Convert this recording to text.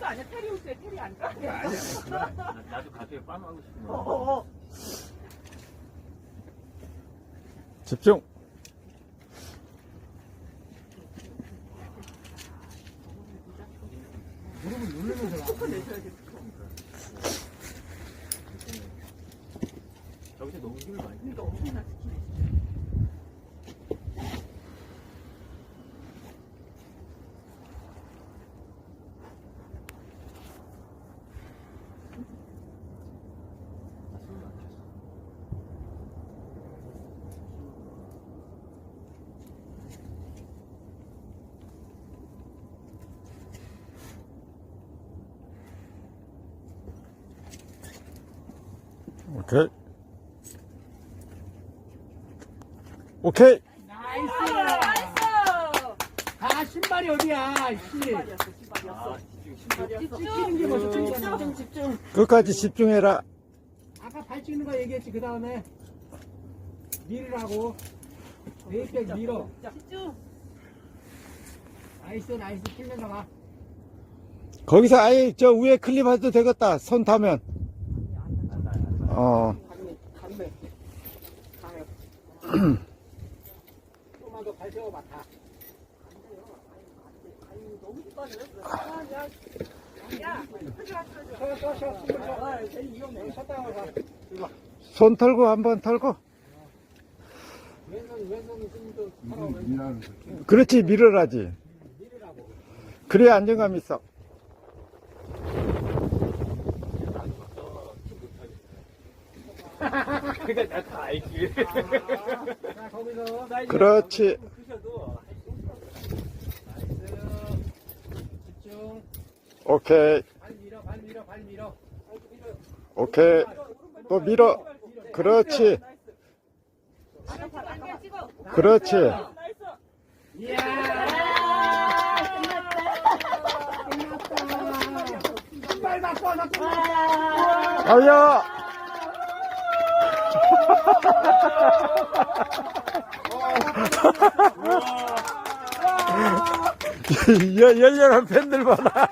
테리우스 아니야? 테리우스에 테리 아니야? 아니야. 나- 나도 가게에 빵 하고 싶은 거. 어 어. 집중. 무릎을 누르면서 나. 내셔야지. 저기서 너무 힘을 많이 내. 그러니까 엄청나 스키네. 오케이. 오케이. 나이스. 나이스! 아 신발이 어디야? 씨. 신발이었어, 신발이었어. 아, 집중, 신발이었어. 찍히는 게게 집중, 집중. 끝까지 집중해라. 아까 발 찍는 거 얘기했지 그 다음에 밀으라고 웨이백 밀어 집중. 나이스 나이스 풀면서 가 거기서 아예 저 위에 클립 해도 되겠다. 손 타면. 어. 갔네 갔네 가요 조금만 더 발 세워 봐 다 너무. 아, 야. 야, 손 털고 한번 털고. 그렇지 밀어라지. 그래야 안정감 있어. 나도 봤어. 못하겠어. 나다 알지. 그렇지. 오케이. 오케이. 또 밀어. 그렇지. 그렇지. 아야. 여- 열렬한 팬들 봐라.